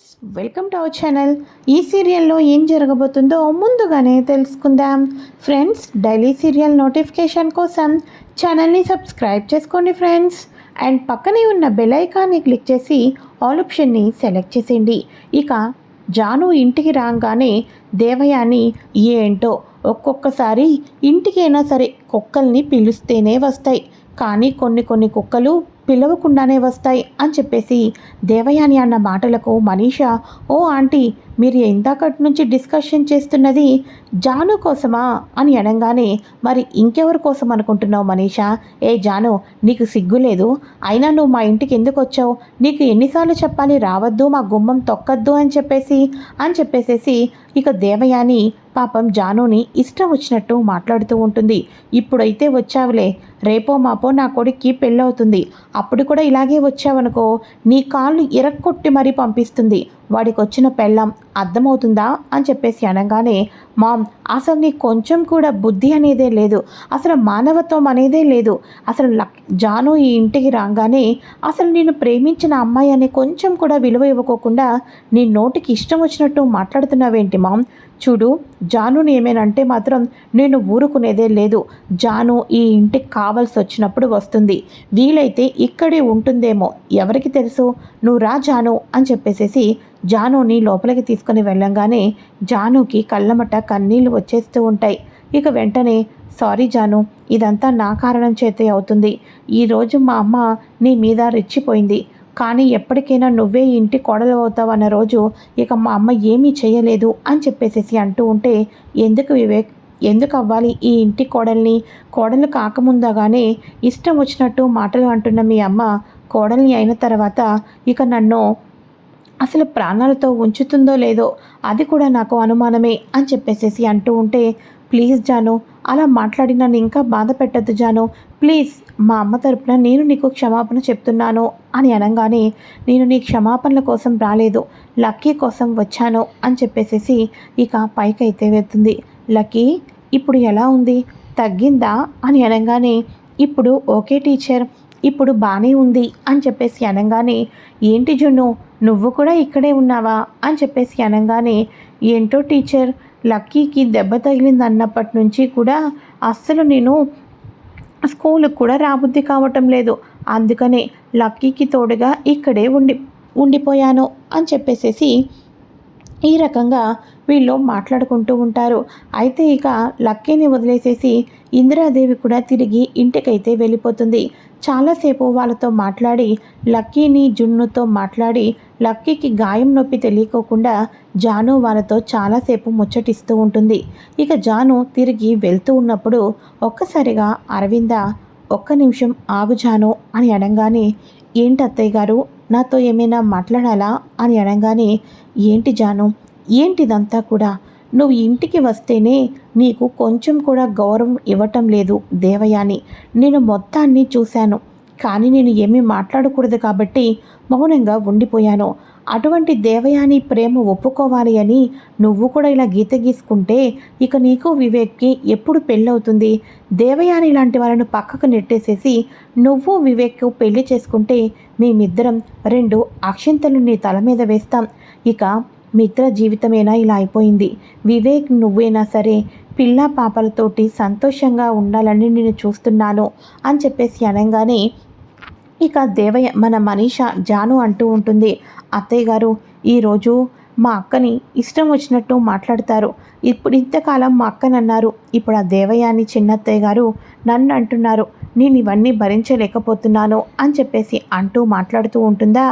Friends welcome to our channel. ఈ సీరియల్లో ఏం జరగబోతుందో ముందుగానే తెలుసుకుందాం. ఫ్రెండ్స్ డైలీ సీరియల్ నోటిఫికేషన్ కోసం ఛానల్ని సబ్స్క్రైబ్ చేసుకోండి ఫ్రెండ్స్. అండ్ పక్కనే ఉన్న బెల్ ఐకాన్ని క్లిక్ చేసి ఆల్ ఆప్షన్ని సెలెక్ట్ చేసేయండి. ఇక జాను ఇంటికి రాగానే దేవయాని ఏంటో ఒక్కొక్కసారి ఇంటికైనా సరే కుక్కల్ని పిలుస్తేనే వస్తాయి. కానీ కొన్ని కొన్ని కుక్కలు పిలవకుండానే వస్తాయి అని చెప్పేసి దేవయాని అన్న మాటలకు మనీషా ఓ ఆంటీ మీరు ఇందాకటి నుంచి డిస్కషన్ చేస్తున్నది జాను కోసమా అని అనగానే మరి ఇంకెవరి కోసం అనుకుంటున్నావు మనీషా? ఏ జాను నీకు సిగ్గు లేదు? అయినా నువ్వు మా ఇంటికి ఎందుకు వచ్చావు? నీకు ఎన్నిసార్లు చెప్పాలి రావద్దు మా గుమ్మం తొక్కద్దు అని చెప్పేసి? అని చెప్పేసేసి ఇక దేవయాని పాపం జానుని ఇష్టం వచ్చినట్టు మాట్లాడుతూ ఉంటుంది. ఇప్పుడైతే వచ్చావులే. రేపో మాపో నా కొడుక్కి పెళ్ళవుతుంది. అప్పుడు కూడా ఇలాగే వచ్చావనుకో నీ కాళ్ళు ఇరక్కొట్టి మరీ పంపిస్తుంది. వాడికి వచ్చిన పెళ్ళం అర్థమవుతుందా అని చెప్పేసి అనగానే మామ్ అసలు నీకు కొంచెం కూడా బుద్ధి అనేదే లేదు. అసలు మానవత్వం అనేదే లేదు. అసలు లక్ జాను ఈ ఇంటికి రాగానే అసలు నేను ప్రేమించిన అమ్మాయి అనే కొంచెం కూడా విలువ ఇవ్వకోకుండా నీ నోటికి ఇష్టం వచ్చినట్టు మాట్లాడుతున్నావేంటి మామ్? చూడు జానుని ఏమేనంటే మాత్రం నేను ఊరుకునేదే లేదు. జాను ఈ ఇంటికి కావాల్సి వచ్చినప్పుడు వస్తుంది. వీలైతే ఇక్కడే ఉంటుందేమో. ఎవరికి తెలుసు? నువ్వు రా జాను అని చెప్పేసేసి జానుని లోపలికి తీసుకుని వెళ్ళంగానే జానుకి కళ్ళమట కన్నీళ్ళు వచ్చేస్తూ ఉంటాయి. ఇక వెంటనే సారీ జాను ఇదంతా నా కారణం చేతే అవుతుంది. ఈరోజు మా అమ్మ నీ మీద రెచ్చిపోయింది. కానీ ఎప్పటికైనా నువ్వే ఇంటి కోడలు అవుతావు అన్న రోజు ఇక మా అమ్మ ఏమీ చేయలేదు అని చెప్పేసేసి అంటూ ఉంటే ఎందుకు వివేక్? ఎందుకు అవ్వాలి ఈ ఇంటి కోడల్ని? కోడలు కాకముందగానే ఇష్టం వచ్చినట్టు మాటలు అంటున్న మీ అమ్మ కోడల్ని అయిన తర్వాత ఇక నన్ను అసలు ప్రాణాలతో ఉంచుతుందో లేదో అది కూడా నాకు అనుమానమే అని చెప్పేసేసి అంటూ ఉంటే ప్లీజ్ జాను అలా మాట్లాడి నన్ను ఇంకా బాధ పెట్టద్దు జాను. ప్లీజ్ మా అమ్మ తరపున నేను నీకు క్షమాపణ చెప్తున్నాను అని అనగానే నేను నీ క్షమాపణల కోసం రాలేదు. లక్కీ కోసం వచ్చాను అని చెప్పేసేసి ఇక పైకైతే వెళ్తుంది. లక్కీ ఇప్పుడు ఎలా ఉంది? తగ్గిందా? అని అనగానే ఇప్పుడు ఓకే టీచర్ ఇప్పుడు బాగానే ఉంది అని చెప్పేసి అనగానే ఏంటి జున్ను నువ్వు కూడా ఇక్కడే ఉన్నావా? అని చెప్పేసి అనగానే ఏంటో టీచర్ లక్కీకి దెబ్బ తగిలింది అన్నప్పటి నుంచి కూడా అస్సలు నేను స్కూల్కి కూడా రాబుద్ది కావటం లేదు. అందుకనే లక్కీకి తోడుగా ఇక్కడే ఉండి ఉండిపోయాను అని చెప్పేసేసి ఈ రకంగా వీళ్ళు మాట్లాడుకుంటూ ఉంటారు. అయితే ఇక లక్కీని వదిలేసేసి ఇందిరాదేవి కూడా తిరిగి ఇంటికైతే వెళ్ళిపోతుంది. చాలాసేపు వాళ్ళతో మాట్లాడి లక్కీని జున్నుతో మాట్లాడి లక్కీకి గాయం నొప్పి తెలియకోకుండా జాను వాళ్ళతో చాలాసేపు ముచ్చటిస్తూ ఉంటుంది. ఇక జాను తిరిగి వెళ్తూ ఉన్నప్పుడు ఒక్కసారిగా అరవింద ఒక్క నిమిషం ఆగు జాను అని అనగానే ఏంటి అత్తయ్య గారు? నాతో ఏమైనా మాట్లాడాలా? అని అనగానే ఏంటి జాను? ఏంటిదంతా కూడా? నువ్వు ఇంటికి వస్తేనే నీకు కొంచెం కూడా గౌరవం ఇవ్వటం లేదు దేవయాని. నేను మొత్తాన్ని చూశాను. కానీ నేను ఏమీ మాట్లాడకూడదు కాబట్టి మౌనంగా ఉండిపోయాను. అటువంటి దేవయాని ప్రేమ ఒప్పుకోవాలి అని నువ్వు కూడా ఇలా గీత గీసుకుంటే ఇక నీకు వివేక్కి ఎప్పుడు పెళ్ళవుతుంది? దేవయాని లాంటి వాళ్ళను పక్కకు నెట్టేసేసి నువ్వు వివేక్ పెళ్ళి చేసుకుంటే మేమిద్దరం రెండు అక్షింతలు నీ తల మీద వేస్తాం. ఇక మిత్ర జీవితమేనా ఇలా అయిపోయింది. వివేక్ నువ్వేనా సరే పిల్ల పాపలతోటి సంతోషంగా ఉండాలని నేను చూస్తున్నాను అని చెప్పేసి అనగానే ఇక దేవయ్య మన మనీష జాను అంటూ ఉంటుంది. అత్తయ్య గారు ఈరోజు మా అక్కని ఇష్టం వచ్చినట్టు మాట్లాడతారు. ఇప్పుడు ఇంతకాలం మా అక్కని అన్నారు. ఇప్పుడు ఆ దేవయాని చిన్నత్తయ్య గారు నన్ను అంటున్నారు. నేను ఇవన్నీ భరించలేకపోతున్నాను అని చెప్పేసి అంటూ మాట్లాడుతూ ఉంటుందా?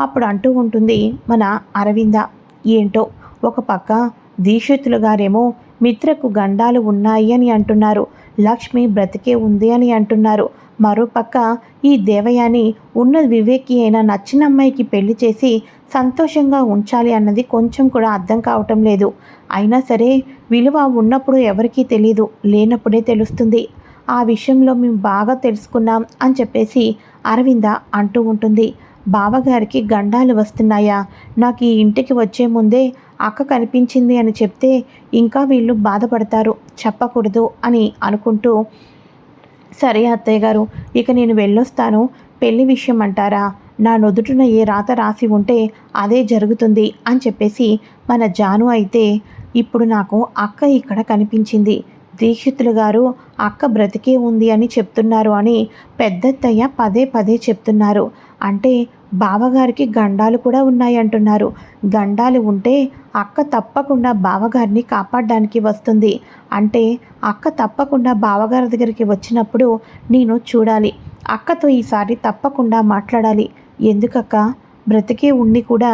అప్పుడు అంటూ ఉంటుంది మన అరవింద. ఏంటో ఒక పక్క దీక్షితులు గారేమో మిత్రకు గండాలు ఉన్నాయి అని అంటున్నారు. లక్ష్మి బ్రతికే ఉంది అని అంటున్నారు. మరోపక్క ఈ దేవయాని ఉన్న వివేకి అయిన నచ్చిన అమ్మాయికి పెళ్ళి చేసి సంతోషంగా ఉంచాలి అన్నది కొంచెం కూడా అర్థం కావటం లేదు. అయినా సరే విలువ ఉన్నప్పుడు ఎవరికీ తెలియదు లేనప్పుడే తెలుస్తుంది. ఆ విషయంలో మేము బాగా తెలుసుకున్నాం అని చెప్పేసి అరవింద అంటూ ఉంటుంది. బావగారికి గండాలు వస్తున్నాయా? నాకు ఈ ఇంటికి వచ్చే ముందే అక్క కనిపించింది అని చెప్తే ఇంకా వీళ్ళు బాధపడతారు చెప్పకూడదు అని అనుకుంటూ సరే అత్తయ్య గారు ఇక నేను వెళ్ళొస్తాను. పెళ్ళి విషయం అంటారా? నా నొదుటిన ఏ రాత రాసి ఉంటే అదే జరుగుతుంది అని చెప్పేసి మన జాను అయితే ఇప్పుడు నాకు అక్క ఇక్కడ కనిపించింది. దీక్షితులు గారు అక్క బ్రతికే ఉంది అని చెప్తున్నారు అని పెద్దత్తయ్య పదే పదే చెప్తున్నారు. అంటే బావగారికి గండాలు కూడా ఉన్నాయి అంటున్నారు. గండాలు ఉంటే అక్క తప్పకుండా బావగారిని కాపాడడానికి వస్తుంది. అంటే అక్క తప్పకుండా బావగారి దగ్గరికి వచ్చినప్పుడు నేను చూడాలి. అక్కతో ఈసారి తప్పకుండా మాట్లాడాలి. ఎందుకక్క? బ్రతికే ఉండి కూడా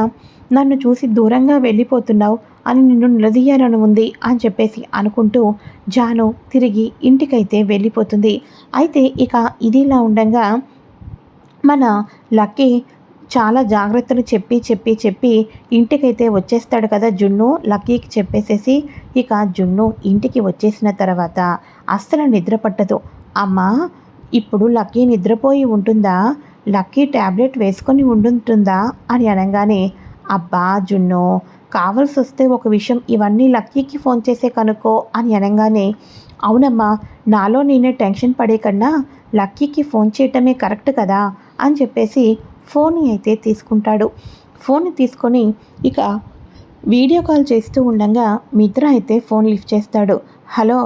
నన్ను చూసి దూరంగా వెళ్ళిపోతున్నావు అని నిన్ను నిలదీయాలని ఉంది అని చెప్పేసి అనుకుంటూ జాను తిరిగి ఇంటికైతే వెళ్ళిపోతుంది. అయితే ఇక ఇదిలా ఉండగా మన లక్కీ చాలా జాగ్రత్తలు చెప్పి చెప్పి చెప్పి ఇంటికైతే వచ్చేస్తాడు కదా జున్ను. లక్కీకి చెప్పేసేసి ఇక జున్ను ఇంటికి వచ్చేసిన తర్వాత అస్సలు నిద్ర పట్టదు. అమ్మా ఇప్పుడు లక్కీ నిద్రపోయి ఉంటుందా? లక్కీ ట్యాబ్లెట్ వేసుకొని ఉండుంటుందా? అని అనగానే అబ్బా జున్ను కావాల్సి వస్తే ఒక విషయం ఇవన్నీ లక్కీకి ఫోన్ చేసే కనుక్కో అని అనగానే అవునమ్మా నాలో నేనే టెన్షన్ పడే కన్నా లక్కీకి ఫోన్ చేయటమే కరెక్ట్ కదా? అని చెప్పేసి ఫోన్ అయితే తీసుకుంటాడు. ఫోన్ తీసుకొని ఇక వీడియో కాల్ చేస్తూ ఉండగా మిత్ర అయితే ఫోన్ లిఫ్ట్ చేస్తాడు. హలో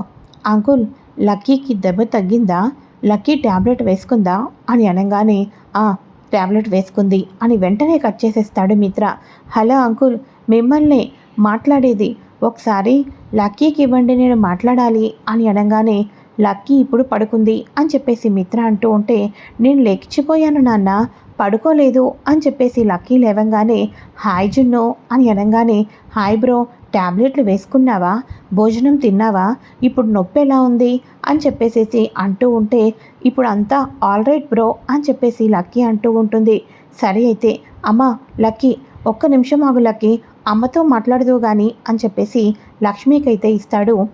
అంకుల్ లక్కీకి దెబ్బ తగ్గిందా? లక్కీ ట్యాబ్లెట్ వేసుకుందా? అని అనగానే ఆ ట్యాబ్లెట్ వేసుకుంది అని వెంటనే కట్ చేసేస్తాడు మిత్ర. హలో అంకుల్ మిమ్మల్ని మాట్లాడేది. ఒకసారి లక్కీకి ఇవ్వండి నేను మాట్లాడాలి అని అనగానే లక్కీ ఇప్పుడు పడుకుంది అని చెప్పేసి మిత్ర అంటూ ఉంటే నేను లెక్కిపోయాను నాన్న పడుకోలేదు అని చెప్పేసి లక్కీ లేవంగానే హాయ్ జున్ను అని అనగానే హాయ్ బ్రో ట్యాబ్లెట్లు వేసుకున్నావా? భోజనం తిన్నావా? ఇప్పుడు నొప్పి ఎలా ఉంది? అని చెప్పేసేసి అంటూ ఉంటే ఇప్పుడు అంతా ఆల్ రైట్ బ్రో అని చెప్పేసి లక్కీ అంటూ ఉంటుంది. సరే అయితే అమ్మ లక్కీ ఒక్క నిమిషం ఆగు లక్కీ అమ్మతో మాట్లాడదు కానీ అని చెప్పేసి లక్ష్మికైతే ఇస్తాడు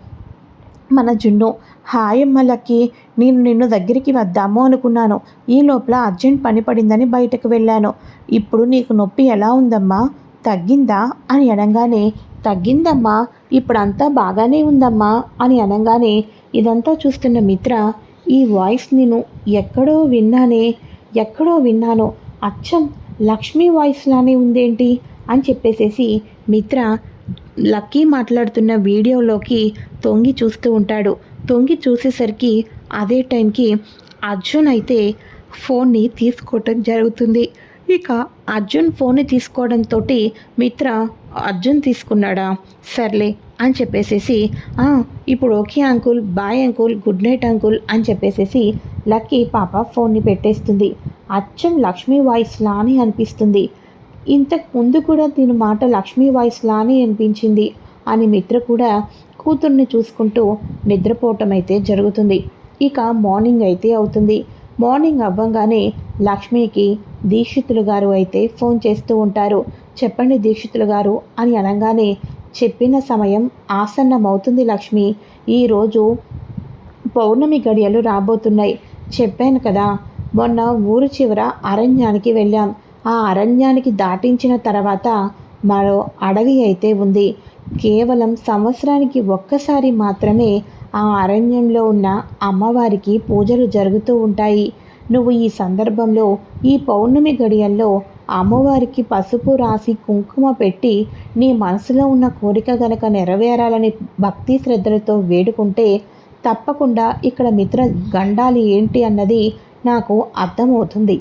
మన జున్ను. హాయ్ అమ్మ లక్కీ. నేను నిన్ను దగ్గరికి వద్దాము అనుకున్నాను. ఈ లోపల అర్జెంట్ పని పడిందని బయటకు వెళ్ళాను. ఇప్పుడు నీకు నొప్పి ఎలా ఉందమ్మా? తగ్గిందా? అని అనగానే తగ్గిందమ్మా. ఇప్పుడంతా బాగానే ఉందమ్మా అని అనగానే ఇదంతా చూస్తున్న మిత్ర ఈ వాయిస్ నేను ఎక్కడో విన్నానే ఎక్కడో విన్నాను. అచ్చం లక్ష్మీ వాయిస్ లానే ఉందేంటి? అని చెప్పేసేసి మిత్ర లక్కీ మాట్లాడుతున్న వీడియోలోకి తొంగి చూస్తూ ఉంటాడు. తొంగి చూసేసరికి అదే టైంకి అర్జున్ అయితే ఫోన్ని తీసుకోవటం జరుగుతుంది. ఇక అర్జున్ ఫోన్ని తీసుకోవడంతో మిత్ర అర్జున్ తీసుకున్నాడా? సర్లే అని చెప్పేసేసి ఇప్పుడు okay uncle bye uncle good night uncle అని చెప్పేసేసి లక్కీ పాప ఫోన్ని పెట్టేస్తుంది. అచ్చం లక్ష్మీ వాయిస్ లానే అనిపిస్తుంది. ఇంతకు ముందు కూడా దీని మాట లక్ష్మీ వాయిస్ లానే అనిపించింది అని మిత్ర కూడా కూతుర్ని చూసుకుంటూ నిద్రపోవటం అయితే జరుగుతుంది. ఇక మార్నింగ్ అయితే అవుతుంది. మార్నింగ్ అవ్వంగానే లక్ష్మికి దీక్షితులు గారు అయితే ఫోన్ చేస్తూ ఉంటారు. చెప్పండి దీక్షితులు గారు అని అనగానే చెప్పిన సమయం ఆసన్నమవుతుంది లక్ష్మి. ఈరోజు పౌర్ణమి గడియలు రాబోతున్నాయి. చెప్పాను కదా మొన్న ఊరు చివర అరణ్యానికి వెళ్ళాం. ఆ అరణ్యానికి దాటించిన తర్వాత మరో అడవి అయితే ఉంది. కేవలం సంవత్సరానికి ఒక్కసారి మాత్రమే ఆ అరణ్యంలో ఉన్న అమ్మవారికి పూజలు జరుగుతూ ఉంటాయి. నువ్వు ఈ సందర్భంలో ఈ పౌర్ణమి గడియల్లో అమ్మవారికి పసుపు రాసి కుంకుమ పెట్టి నీ మనసులో ఉన్న కోరిక గనక నెరవేరాలని భక్తి శ్రద్ధలతో వేడుకుంటే తప్పకుండా ఇక్కడ మిత్ర గండాలి ఏంటి అన్నది నాకు అర్థమవుతుంది.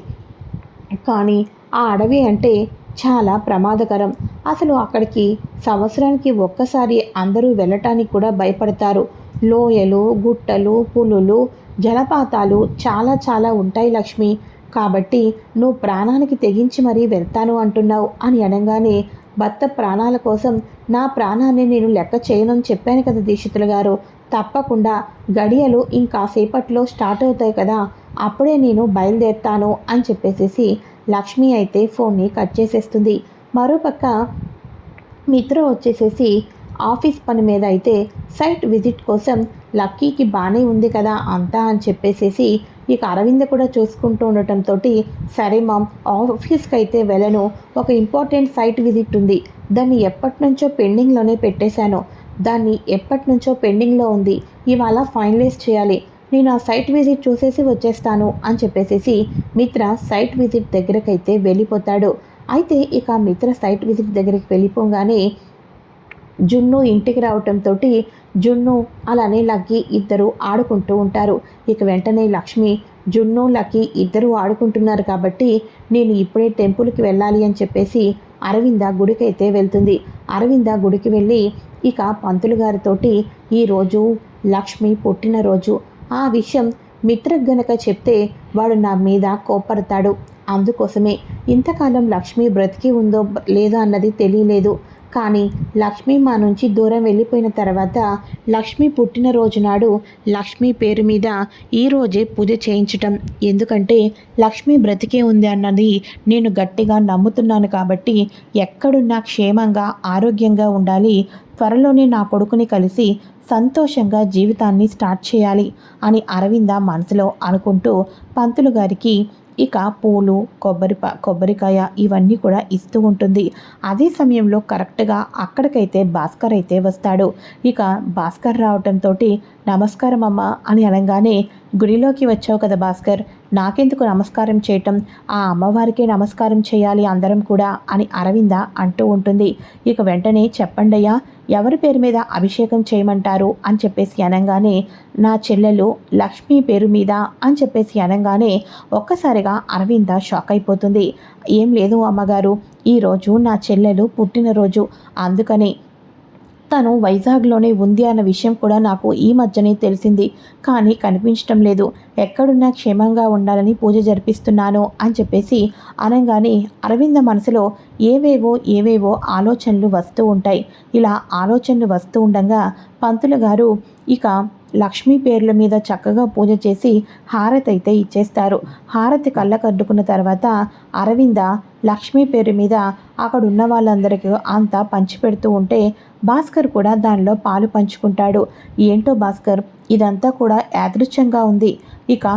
కానీ ఆ అడవి అంటే చాలా ప్రమాదకరం. అసలు అక్కడికి సంవత్సరానికి ఒక్కసారి అందరూ వెళ్ళటానికి కూడా భయపడతారు. లోయలు గుట్టలు పులులు జలపాతాలు చాలా చాలా ఉంటాయి లక్ష్మి. కాబట్టి నువ్వు ప్రాణానికి తెగించి మరీ వెళ్తాను అంటున్నావు అని అనగానే భర్త ప్రాణాల కోసం నా ప్రాణాన్ని నేను లెక్క చేయనని చెప్పాను కదా దీక్షితులు గారు. తప్పకుండా గడియలు ఇంకాసేపట్లో స్టార్ట్ అవుతాయి కదా అప్పుడే నేను బయలుదేరుతాను అని చెప్పేసేసి లక్ష్మి అయితే ఫోన్ని కట్ చేసేస్తుంది. మరోపక్క మిత్ర వచ్చేసేసి ఆఫీస్ పని మీద అయితే సైట్ విజిట్ కోసం లక్కీకి బాగానే ఉంది కదా అంతా అని చెప్పేసేసి ఇక అరవింద కూడా చూసుకుంటూ ఉండటంతో సరే మామ్ ఆఫీస్కి అయితే వెళ్ళను. ఒక ఇంపార్టెంట్ సైట్ విజిట్ ఉంది. దాన్ని ఎప్పటి నుంచో పెండింగ్లోనే పెట్టేశాను. దాన్ని ఎప్పటి నుంచో పెండింగ్లో ఉంది. ఇవాళ ఫైనలైజ్ చేయాలి. నేను ఆ సైట్ విజిట్ చూసేసి వచ్చేస్తాను అని చెప్పేసేసి మిత్ర సైట్ విజిట్ దగ్గరకైతే వెళ్ళిపోతాడు. అయితే ఇక మిత్ర సైట్ విజిట్ దగ్గరికి వెళ్ళిపోగానే జున్ను ఇంటికి రావటంతో జున్ను అలానే లక్కీ ఇద్దరు ఆడుకుంటూ ఉంటారు. ఇక వెంటనే లక్ష్మి జున్ను లక్కీ ఇద్దరు ఆడుకుంటున్నారు కాబట్టి నేను ఇప్పుడే టెంపుల్కి వెళ్ళాలి అని చెప్పేసి అరవింద గుడికైతే వెళ్తుంది. అరవింద గుడికి వెళ్ళి ఇక పంతులు గారితోటి ఈరోజు లక్ష్మి పుట్టినరోజు ఆ విషయం మిత్రకు గనక చెప్తే వాడు నా మీద కోపడతాడు అందుకోసమే ఇంతకాలం లక్ష్మి బ్రతికి ఉందో లేదో అన్నది తెలియలేదు. కానీ లక్ష్మి మా నుంచి దూరం వెళ్ళిపోయిన తర్వాత లక్ష్మి పుట్టినరోజు నాడు లక్ష్మి పేరు మీద ఈరోజే పూజ చేయించటం. ఎందుకంటే లక్ష్మి బ్రతికే ఉంది అన్నది నేను గట్టిగా నమ్ముతున్నాను కాబట్టి ఎక్కడున్నా క్షేమంగా ఆరోగ్యంగా ఉండాలి. త్వరలోనే నా కొడుకుని కలిసి సంతోషంగా జీవితాన్ని స్టార్ట్ చేయాలి అని అరవింద మనసులో అనుకుంటూ పంతులు గారికి ఇక పూలు కొబ్బరి కొబ్బరికాయ ఇవన్నీ కూడా ఇస్తూ ఉంటుంది. అదే సమయంలో కరెక్ట్గా అక్కడికైతే భాస్కర్ అయితే వస్తాడు. ఇక భాస్కర్ రావటంతో నమస్కారం అమ్మ అని అనగానే గుడిలోకి వచ్చావు కదా భాస్కర్ నాకెందుకు నమస్కారం చేయటం? ఆ అమ్మవారికే నమస్కారం చేయాలి అందరం కూడా అని అరవింద అంటూ ఉంటుంది. ఇక వెంటనే చెప్పండయ్యా ఎవరి పేరు మీద అభిషేకం చేయమంటారు అని చెప్పేసి అనగానే నా చెల్లెలు లక్ష్మి పేరు మీద అని చెప్పేసి అనగానే ఒక్కసారిగా అరవింద షాక్ అయిపోతుంది. ఏం లేదు అమ్మగారు ఈరోజు నా చెల్లెలు పుట్టినరోజు. అందుకని తను వైజాగ్లోనే ఉంది అన్న విషయం కూడా నాకు ఈ మధ్యనే తెలిసింది. కానీ కనిపించటం లేదు. ఎక్కడున్నా క్షేమంగా ఉండాలని పూజ జరిపిస్తున్నాను అని చెప్పేసి అనగానే అరవింద మనసులో ఏవేవో ఏవేవో ఆలోచనలు వస్తూ ఉంటాయి. ఇలా ఆలోచనలు వస్తూ ఉండగా పంతులు గారు ఇక లక్ష్మీ పేర్ల మీద చక్కగా పూజ చేసి హారతి అయితే ఇచ్చేస్తారు. హారతి కళ్ళకద్దుకున్న తర్వాత అరవింద లక్ష్మీ పేరు మీద అక్కడ ఉన్న వాళ్ళందరికీ అంతా పంచిపెడుతూ ఉంటే భాస్కర్ కూడా దానిలో పాలు పంచుకుంటాడు. ఏంటో భాస్కర్? ఇదంతా కూడా యాదృచ్ఛంగా ఉంది. ఇక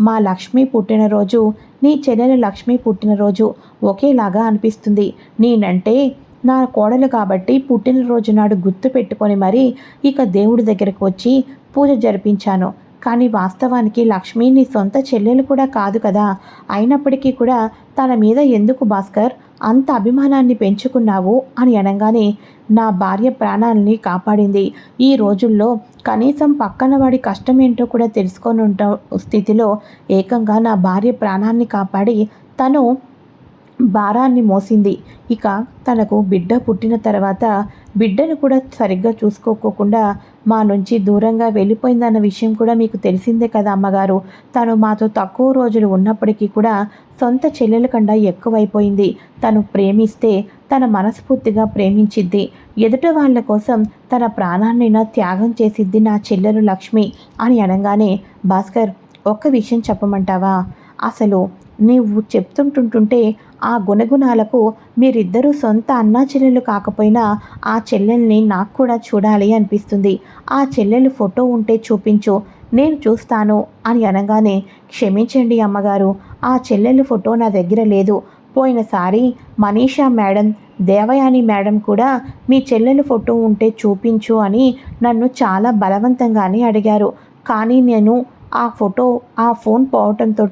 మా లక్ష్మి పుట్టినరోజు నీ చెల్లెలు లక్ష్మి పుట్టినరోజు ఒకేలాగా అనిపిస్తుంది. నేనంటే నా కోడలు కాబట్టి పుట్టినరోజు నాడు గుర్తు పెట్టుకొని మరీ ఇక దేవుడి దగ్గరకు వచ్చి పూజ జరిపించాను. కానీ వాస్తవానికి లక్ష్మి నీ సొంత చెల్లెలు కూడా కాదు కదా. అయినప్పటికీ కూడా తన మీద ఎందుకు భాస్కర్ అంత అభిమానాన్ని పెంచుకున్నావు అని అనగానే నా భార్య ప్రాణాలని కాపాడింది. ఈ రోజుల్లో కనీసం పక్కన వాడి కష్టం ఏంటో కూడా తెలుసుకొని ఉంట స్థితిలో ఏకంగా నా భార్య ప్రాణాన్ని కాపాడి తను భారాన్ని మోసింది. ఇక తనకు బిడ్డ పుట్టిన తర్వాత బిడ్డను కూడా సరిగ్గా చూసుకోకోకుండా మా నుంచి దూరంగా వెళ్ళిపోయిందన్న విషయం కూడా మీకు తెలిసిందే కదా అమ్మగారు. తను మాతో తక్కువ రోజులు ఉన్నప్పటికీ కూడా సొంత చెల్లెల కన్నా ఎక్కువైపోయింది. తను ప్రేమిస్తే తన మనస్ఫూర్తిగా ప్రేమించిద్ది. ఎదుట వాళ్ళ కోసం తన ప్రాణాన్నైనా త్యాగం చేసిద్ది నా చెల్లెలు లక్ష్మి అని అనగానే భాస్కర్ ఒక్క విషయం చెప్పమంటావా? అసలు నీవు చెప్తుంటుంటుంటే ఆ గుణగుణాలకు మీరిద్దరూ సొంత అన్నా చెల్లెలు కాకపోయినా ఆ చెల్లెల్ని నాకు కూడా చూడాలి అనిపిస్తుంది. ఆ చెల్లెలు ఫోటో ఉంటే చూపించు నేను చూస్తాను అని అనగానే క్షమించండి అమ్మగారు ఆ చెల్లెలు ఫోటో నా దగ్గర లేదు. పోయినసారి మనీషా మేడం దేవయాని మేడం కూడా మీ చెల్లెలు ఫోటో ఉంటే చూపించు అని నన్ను చాలా బలవంతంగానే అడిగారు. కానీ నేను ఆ ఫోటో ఆ ఫోన్ పోవటంతో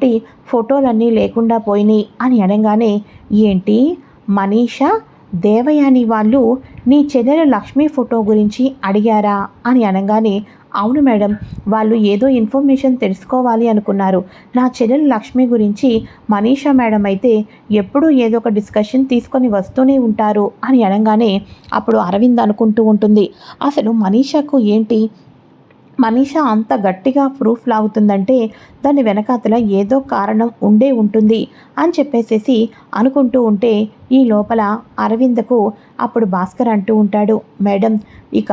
ఫోటోలన్నీ లేకుండా పోయినాయి అని అనగానే ఏంటి? మనీషా దేవయాని వాళ్ళు నీ చెల్లెలు లక్ష్మి ఫోటో గురించి అడిగారా? అని అనగానే అవును మేడం వాళ్ళు ఏదో ఇన్ఫర్మేషన్ తెలుసుకోవాలి అనుకున్నారు. నా చెల్లెలు లక్ష్మి గురించి మనీషా మేడం అయితే ఎప్పుడూ ఏదో ఒక డిస్కషన్ తీసుకొని వస్తూనే ఉంటారు అని అనగానే అప్పుడు అరవింద్ అనుకుంటూ ఉంటుంది. అసలు మనీషాకు ఏంటి? మనీష అంత గట్టిగా ప్రూఫ్ లాగుతుందంటే దాని వెనకాతల ఏదో కారణం ఉండే ఉంటుంది అని చెప్పేసేసి అనుకుంటూ ఉంటే ఈ లోపల అరవిందకు అప్పుడు భాస్కర్ అంటూ ఉంటాడు మేడం ఇక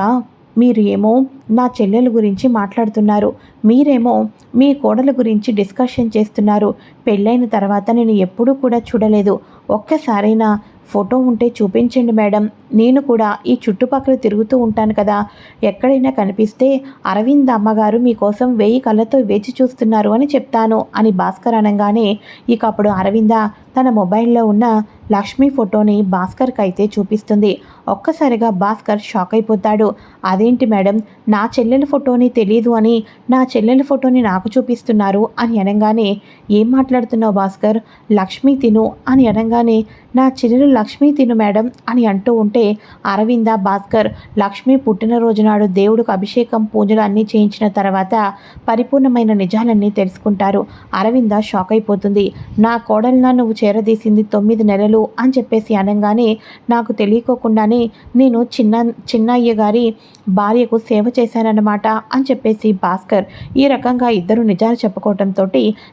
మీరు ఏమో నా చెల్లెల గురించి మాట్లాడుతున్నారు. మీరేమో మీ కోడల గురించి డిస్కషన్ చేస్తున్నారు. పెళ్ళైన తర్వాత నేను ఎప్పుడూ కూడా చూడలేదు. ఒక్కసారైనా ఫోటో ఉంటే చూపించండి మేడం. నేను కూడా ఈ చుట్టుపక్కల తిరుగుతూ ఉంటాను కదా. ఎక్కడైనా కనిపిస్తే అరవింద్ అమ్మగారు మీకోసం వెయ్యి కళ్ళతో వేచి చూస్తున్నారు అని చెప్తాను అని భాస్కర్ అనగానే ఇక అప్పుడు అరవింద తన మొబైల్లో ఉన్న లక్ష్మి ఫోటోని భాస్కర్కి అయితే చూపిస్తుంది. ఒక్కసారిగా భాస్కర్ షాక్ అయిపోతాడు. అదేంటి మేడం? నా చెల్లెల ఫోటోని తెలియదు అని నా చెల్లెల ఫోటోని నాకు చూపిస్తున్నారు అని అనగానే ఏం మాట్లాడుతున్నావు భాస్కర్? లక్ష్మి తిను అని అనగానే నా చెల్లెలు లక్ష్మి తిను మేడం అని అంటూ ఉంటే అరవింద భాస్కర్ లక్ష్మి పుట్టినరోజు నాడు దేవుడికి అభిషేకం పూజలు అన్నీ చేయించిన తర్వాత పరిపూర్ణమైన నిజాలన్నీ తెలుసుకుంటారు. అరవింద షాక్ అయిపోతుంది. నా కోడలిన నువ్వు చేరదీసింది తొమ్మిది నెలలు అని చెప్పేసి అనగానే నాకు తెలియకోకుండానే నేను చిన్న చిన్నయ్య గారి భార్యకు సేవ చేశానన్నమాట అని చెప్పేసి భాస్కర్ ఈ రకంగా ఇద్దరు నిజాలు చెప్పుకోవడంతో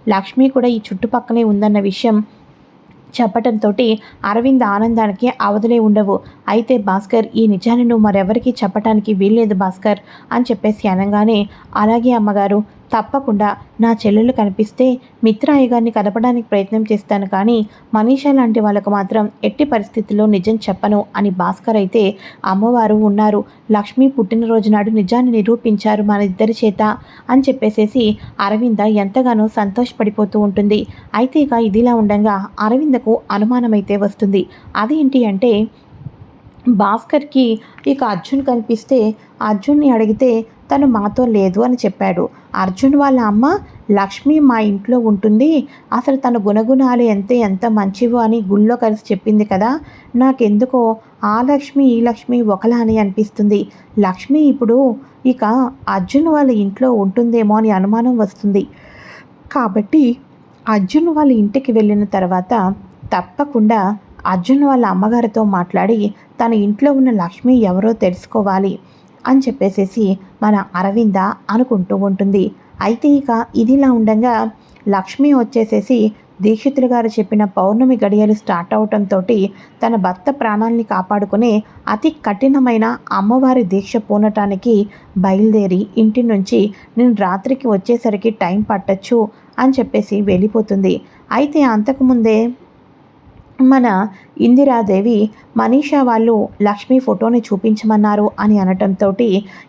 లక్ష్మి కూడా ఈ చుట్టుపక్కలే ఉందన్న విషయం చెప్పటంతో అరవింద్ ఆనందానికి అవధులే ఉండవు. అయితే భాస్కర్ ఈ నిజాన్ని నువ్వు మరెవరికి చెప్పటానికి వీల్లేదు భాస్కర్ అని చెప్పేసి అనగానే అలాగే అమ్మగారు తప్పకుండా నా చెల్లెలు కనిపిస్తే మిత్రాయ్య గారిని కదపడానికి ప్రయత్నం చేస్తాను కానీ మనీషా లాంటి వాళ్ళకు మాత్రం ఎట్టి పరిస్థితుల్లో నిజం చెప్పను అని భాస్కర్ అయితే అమ్మవారు ఉన్నారు. లక్ష్మి పుట్టినరోజు నాడు నిజాన్ని నిరూపించారు మన ఇద్దరి చేత అని చెప్పేసేసి అరవింద ఎంతగానో సంతోషపడిపోతూ ఉంటుంది. అయితే ఇక ఇదిలా ఉండగా అరవిందకు అనుమానమైతే వస్తుంది. అదేంటి అంటే భాస్కర్కి ఇక అర్జున్ కనిపిస్తే అర్జున్ని అడిగితే తను మాతో లేదు అని చెప్పాడు. అర్జున్ వాళ్ళ అమ్మ లక్ష్మి మా ఇంట్లో ఉంటుంది. అసలు తన గుణగుణాలు ఎంత ఎంత మంచివో అని గుళ్ళో కలిసి చెప్పింది కదా. నాకెందుకో ఆ లక్ష్మి ఈ లక్ష్మి ఒకలా అని అనిపిస్తుంది. లక్ష్మి ఇప్పుడు ఇక అర్జున్ వాళ్ళ ఇంట్లో ఉంటుందేమో అని అనుమానం వస్తుంది. కాబట్టి అర్జున్ వాళ్ళ ఇంటికి వెళ్ళిన తర్వాత తప్పకుండా అర్జున్ వాళ్ళ అమ్మగారితో మాట్లాడి తన ఇంట్లో ఉన్న లక్ష్మి ఎవరో తెలుసుకోవాలి అని చెప్పేసేసి మన అరవింద అనుకుంటూ ఉంటుంది. అయితే ఇక ఇదిలా ఉండగా లక్ష్మి వచ్చేసేసి దీక్షితులు గారు చెప్పిన పౌర్ణమి గడియలు స్టార్ట్ అవటంతో తన భర్త ప్రాణాల్ని కాపాడుకునే అతి కఠినమైన అమ్మవారి దీక్ష పూనటానికి బయలుదేరి ఇంటి నుంచి నేను రాత్రికి వచ్చేసరికి టైం పట్టచ్చు అని చెప్పేసి వెళ్ళిపోతుంది. అయితే అంతకుముందే మన ఇందిరాదేవి మనీషా వాళ్ళు లక్ష్మి ఫోటోని చూపించమన్నారు అని అనటంతో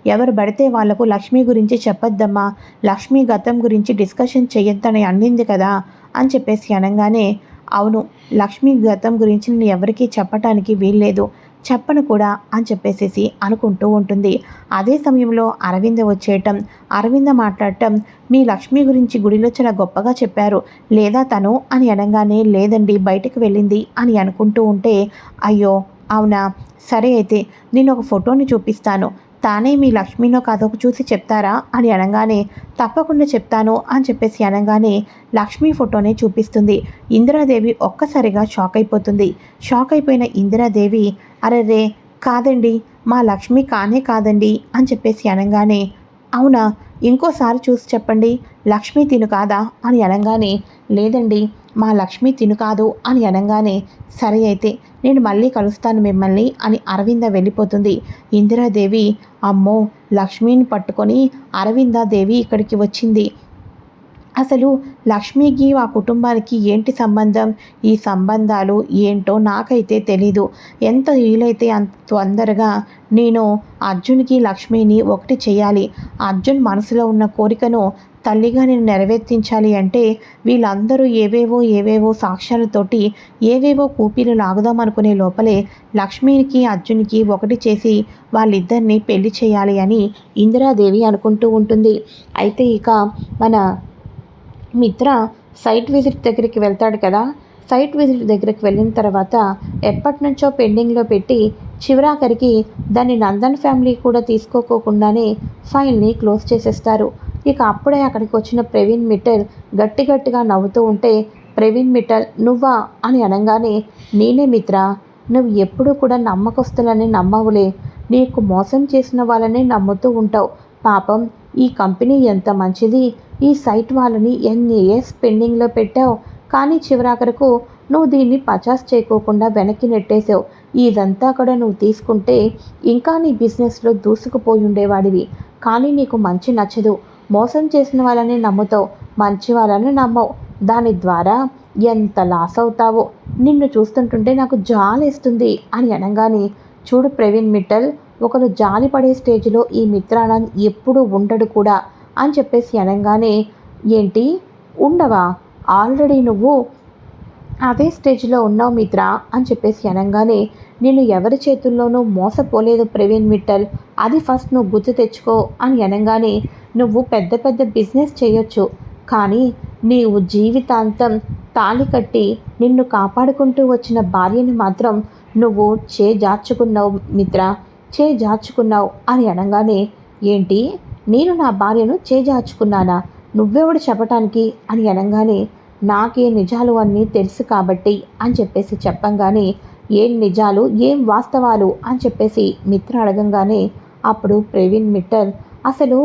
ఎవరు పడితే వాళ్ళకు లక్ష్మి గురించి చెప్పొద్దమ్మా లక్ష్మి గతం గురించి డిస్కషన్ చేయొద్దని అన్నింది కదా అని చెప్పేసి అనగానే అవును లక్ష్మి గతం గురించి నేను ఎవరికీ చెప్పటానికి వీల్లేదు. చెప్పను కూడా అని చెప్పేసేసి అనుకుంటూ ఉంటుంది. అదే సమయంలో అరవింద వచ్చేయటం అరవింద మాట్లాడటం మీ లక్ష్మి గురించి గుడిలో చాలా గొప్పగా చెప్పారు. లేదా తను అని అనగానే లేదండి బయటకు వెళ్ళింది అని అనుకుంటూ ఉంటే అయ్యో అవునా? సరే అయితే నేను ఒక ఫోటోని చూపిస్తాను. తానే మీ లక్ష్మినో కాదో చూసి చెప్తారా అని అనగానే తప్పకుండా చెప్తాను అని చెప్పేసి అనగానే లక్ష్మీ ఫోటోనే చూపిస్తుంది. ఇందిరాదేవి ఒక్కసారిగా షాక్ అయిపోతుంది. షాక్ అయిపోయిన ఇందిరాదేవి అరే కాదండి మా లక్ష్మి కానే కాదండి అని చెప్పేసి అనగానే అవునా ఇంకోసారి చూసి చెప్పండి లక్ష్మి తిను కాదా అని అనగానే లేదండి మా లక్ష్మి తిను కాదు అని అనగానే సరే అయితే నేను మళ్ళీ కలుస్తాను మిమ్మల్ని అని అరవింద వెళ్ళిపోతుంది. ఇందిరాదేవి అమ్మో లక్ష్మిని పట్టుకొని అరవిందాదేవి ఇక్కడికి వచ్చింది. అసలు లక్ష్మికి ఆ కుటుంబానికి ఏంటి సంబంధం? ఈ సంబంధాలు ఏంటో నాకైతే తెలీదు. ఎంత వీలైతే అంత తొందరగా నేను అర్జున్కి లక్ష్మిని ఒకటి చేయాలి. అర్జున్ మనసులో ఉన్న కోరికను తల్లిగా నేను నెరవేర్తించాలి అంటే వీళ్ళందరూ ఏవేవో ఏవేవో సాక్ష్యాలతోటి ఏవేవో కూపీలు లాగుదామనుకునే లోపలే లక్ష్మికి అర్జున్కి ఒకటి చేసి వాళ్ళిద్దరిని పెళ్ళి చేయాలి అని ఇందిరాదేవి అనుకుంటూ ఉంటుంది. అయితే ఇక మన మిత్ర సైట్ విజిట్ దగ్గరికి వెళ్తాడు కదా. సైట్ విజిట్ దగ్గరికి వెళ్ళిన తర్వాత ఎప్పటి నుంచో పెండింగ్లో పెట్టి చివరాఖరికి దాన్ని నందన్ ఫ్యామిలీ కూడా తీసుకోకోకుండానే ఫైల్ని క్లోజ్ చేసేస్తారు. ఇక అప్పుడే అక్కడికి వచ్చిన ప్రవీణ్ మిట్టల్ గట్టి గట్టిగా నవ్వుతూ ఉంటే ప్రవీణ్ మిట్టల్ నువ్వా? అని అనగానే నేనే మిత్ర నువ్వు ఎప్పుడూ కూడా నమ్మకస్తులని నమ్మవులే. నీకు మోసం చేసిన వాళ్ళని నమ్ముతూ ఉంటావు. పాపం ఈ కంపెనీ ఎంత మంచిది. ఈ సైట్ వాళ్ళని ఎన్ని ఇయర్స్ పెండింగ్లో పెట్టావు. కానీ చివరాఖరకు నువ్వు దీన్ని పచాస్ చేయకోకుండా వెనక్కి నెట్టేశావు. ఇదంతా కూడా నువ్వు తీసుకుంటే ఇంకా నీ బిజినెస్లో దూసుకుపోయి ఉండేవాడివి. కానీ నీకు మంచి నచ్చదు. మోసం చేసిన వాళ్ళని నమ్ముతావు మంచి వాళ్ళని నమ్మవు. దాని ద్వారా ఎంత లాస్ అవుతావో నిన్ను చూస్తుంటుంటే నాకు జాలేస్తుంది అని అనగానే చూడు ప్రవీణ్ మిట్టల్ ఒకరు జాలి పడే స్టేజ్లో ఈ మిత్రానంద్ ఎప్పుడూ ఉండడు కూడా అని చెప్పేసి అనగానే ఏంటి? ఉండవా? ఆల్రెడీ నువ్వు అదే స్టేజ్లో ఉన్నావు మిత్ర అని చెప్పేసి అనగానే నేను ఎవరి చేతుల్లోనూ మోసపోలేదు ప్రవీణ్ మిట్టల్. అది ఫస్ట్ నువ్వు గుర్తు తెచ్చుకో అని అనగానే నువ్వు పెద్ద పెద్ద బిజినెస్ చేయొచ్చు కానీ నీవు జీవితాంతం తాళి కట్టి నిన్ను కాపాడుకుంటూ వచ్చిన భార్యని మాత్రం నువ్వు చేజార్చుకున్నావు మిత్ర చేజార్చుకున్నావు అని అనగానే ఏంటి? నేను నా భార్యను చేజార్చుకున్నానా? నువ్వెవడు చెప్పటానికి? అని అనగానే నాకే నిజాలు అన్నీ తెలుసు కాబట్టి అని చెప్పేసి చెప్పంగానే ఏం నిజాలు? ఏం వాస్తవాలు? అని చెప్పేసి మిత్ర అడగంగానే అప్పుడు ప్రవీణ్ మిట్టర్ అసలు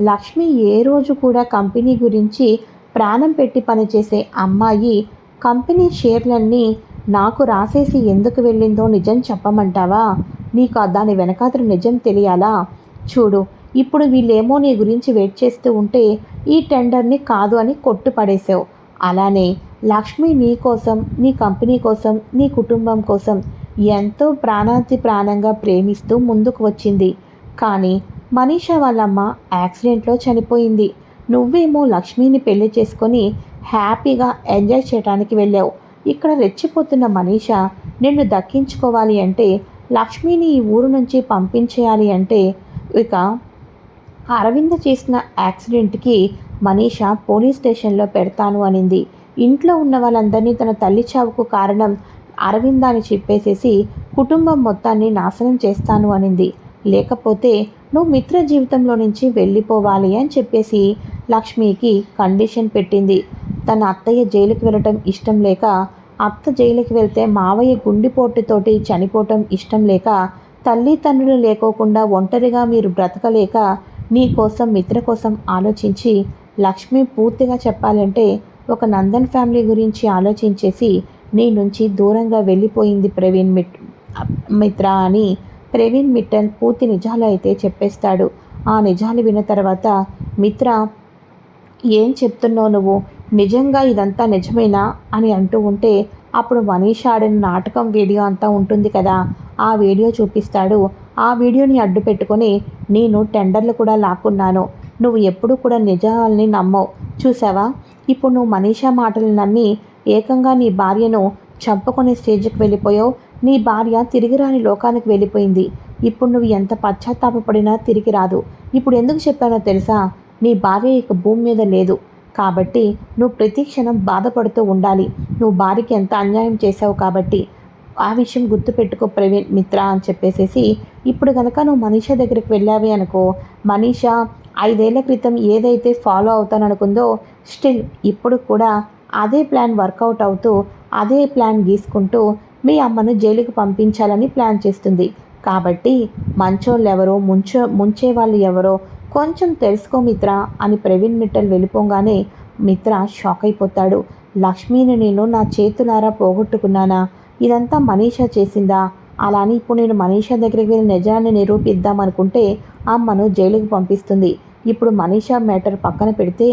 లక్ష్మి ఏ రోజు కూడా కంపెనీ గురించి ప్రాణం పెట్టి పనిచేసే అమ్మాయి కంపెనీ షేర్లన్నీ నాకు రాసేసి ఎందుకు వెళ్ళిందో నిజం చెప్పమంటావా? నీకు దాని వెనకాతల నిజం తెలియాలా? చూడు ఇప్పుడు వీళ్ళేమో నీ గురించి వెయిట్ చేస్తూ ఉంటే ఈ టెండర్ని కాదు అని కొట్టుపడేసావు అలానే లక్ష్మి నీ కోసం నీ కంపెనీ కోసం నీ కుటుంబం కోసం ఎంతో ప్రాణాంతి ప్రాణంగా ప్రేమిస్తూ ముందుకు వచ్చింది. కానీ మనీషా వాళ్ళమ్మ యాక్సిడెంట్లో చనిపోయింది. నువ్వేమో లక్ష్మిని పెళ్ళి చేసుకొని హ్యాపీగా ఎంజాయ్ చేయడానికి వెళ్ళావు. ఇక్కడ రెచ్చిపోతున్న మనీషా నిన్ను దక్కించుకోవాలి అంటే లక్ష్మిని ఈ ఊరు నుంచి పంపించేయాలి అంటే ఇక అరవింద చేసిన యాక్సిడెంట్కి మనీషా పోలీస్ స్టేషన్లో పెడతాను అనింది. ఇంట్లో ఉన్న వాళ్ళందరినీ తన తల్లి చావుకు కారణం అరవింద అని చెప్పేసేసి కుటుంబం మొత్తాన్ని నాశనం చేస్తాను అనింది. లేకపోతే నువ్వు మిత్ర జీవితంలో నుంచి వెళ్ళిపోవాలి అని చెప్పేసి లక్ష్మికి కండిషన్ పెట్టింది. తన అత్తయ్య జైలుకి వెళ్ళటం ఇష్టం లేక అత్త జైలుకి వెళ్తే మావయ్య గుండిపోటుతోటి చనిపోవటం ఇష్టం లేక తల్లి తండ్రులు లేకోకుండా ఒంటరిగా మీరు బ్రతకలేక నీ కోసం మిత్ర కోసం ఆలోచించి లక్ష్మి పూర్తిగా చెప్పాలంటే ఒక నందన్ ఫ్యామిలీ గురించి ఆలోచించేసి నీ నుంచి దూరంగా వెళ్ళిపోయింది ప్రవీణ్ మిట్ మిత్ర అని ప్రవీణ్ మిట్టన్ పూర్తి నిజాలు అయితే చెప్పేస్తాడు. ఆ నిజాలు విన్న తర్వాత మిత్ర ఏం చెప్తున్నావు నువ్వు? నిజంగా ఇదంతా నిజమేనా? అని అంటూ ఉంటే అప్పుడు మనీష్ ఆడిన నాటకం వీడియో అంతా ఉంటుంది కదా ఆ వీడియో చూపిస్తాడు. ఆ వీడియోని అడ్డు పెట్టుకొని నేను టెండర్లు కూడా లాక్కున్నాను. నువ్వు ఎప్పుడు కూడా నిజాలని నమ్మవు. చూసావా ఇప్పుడు నువ్వు మనీషా మాటలు నమ్మి ఏకంగా నీ భార్యను చంపుకునే స్టేజ్కి వెళ్ళిపోయావు. నీ భార్య తిరిగి రాని లోకానికి వెళ్ళిపోయింది. ఇప్పుడు నువ్వు ఎంత పశ్చాత్తాపడినా తిరిగి రాదు. ఇప్పుడు ఎందుకు చెప్పానో తెలుసా? నీ భార్య ఇక భూమి మీద లేదు. కాబట్టి నువ్వు ప్రతి క్షణం బాధపడుతూ ఉండాలి. నువ్వు భార్యకి ఎంత అన్యాయం చేసావు కాబట్టి ఆ విషయం గుర్తుపెట్టుకో ప్రవీణ్ మిత్ర అని చెప్పేసేసి ఇప్పుడు కనుక నువ్వు మనీషా దగ్గరికి వెళ్ళావి అనుకో మనీషా ఐదేళ్ళ క్రితం ఏదైతే ఫాలో అవుతాననుకుందో స్టిల్ ఇప్పుడు కూడా అదే ప్లాన్ వర్కౌట్ అవుతూ అదే ప్లాన్ గీసుకుంటూ మీ అమ్మను జైలుకు పంపించాలని ప్లాన్ చేస్తుంది. కాబట్టి మంచోళ్ళు ఎవరో ముంచో ముంచే వాళ్ళు ఎవరో కొంచెం తెలుసుకో మిత్ర అని ప్రవీణ్ మిట్టల్ వెళ్ళిపోగానే మిత్ర షాక్ అయిపోతాడు. లక్ష్మిని నేను నా చేతులారా పోగొట్టుకున్నానా? ఇదంతా మనీషా చేసిందా? అలా అని ఇప్పుడు నేను మనీషా దగ్గరికి వెళ్ళి నిజాన్ని నిరూపిద్దామనుకుంటే అమ్మను జైలుకు పంపిస్తుంది. ఇప్పుడు మనీషా మ్యాటర్ పక్కన పెడితే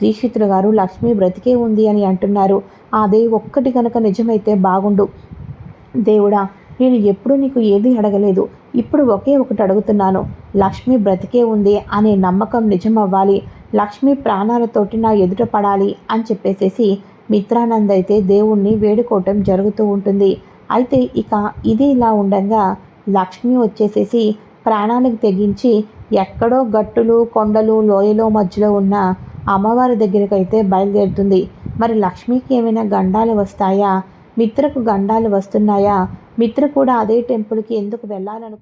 దీక్షితులు గారు లక్ష్మి బ్రతికే ఉంది అని అంటున్నారు. అదే ఒక్కటి కనుక నిజమైతే బాగుండు. దేవుడా నేను ఎప్పుడు నీకు ఏది అడగలేదు. ఇప్పుడు ఒకే ఒకటి అడుగుతున్నాను. లక్ష్మి బ్రతికే ఉంది అనే నమ్మకం నిజం అవ్వాలి లక్ష్మి ప్రాణాలతోటి నా ఎదుట పడాలి అని చెప్పేసేసి మిత్రానంద్ అయితే దేవుణ్ణి వేడుకోవటం జరుగుతూ ఉంటుంది. అయితే ఇక ఇది ఇలా ఉండగా లక్ష్మి వచ్చేసేసి ప్రాణాలకు తెగించి ఎక్కడో గట్టులు కొండలు లోయలో మధ్యలో ఉన్న అమ్మవారి దగ్గరికి అయితే బయలుదేరుతుంది. మరి లక్ష్మికి ఏమైనా గండాలు వస్తాయా? మిత్రకు గండాలు వస్తున్నాయా? మిత్ర కూడా అదే టెంపుల్కి ఎందుకు వెళ్ళాలనుకుంటున్నాను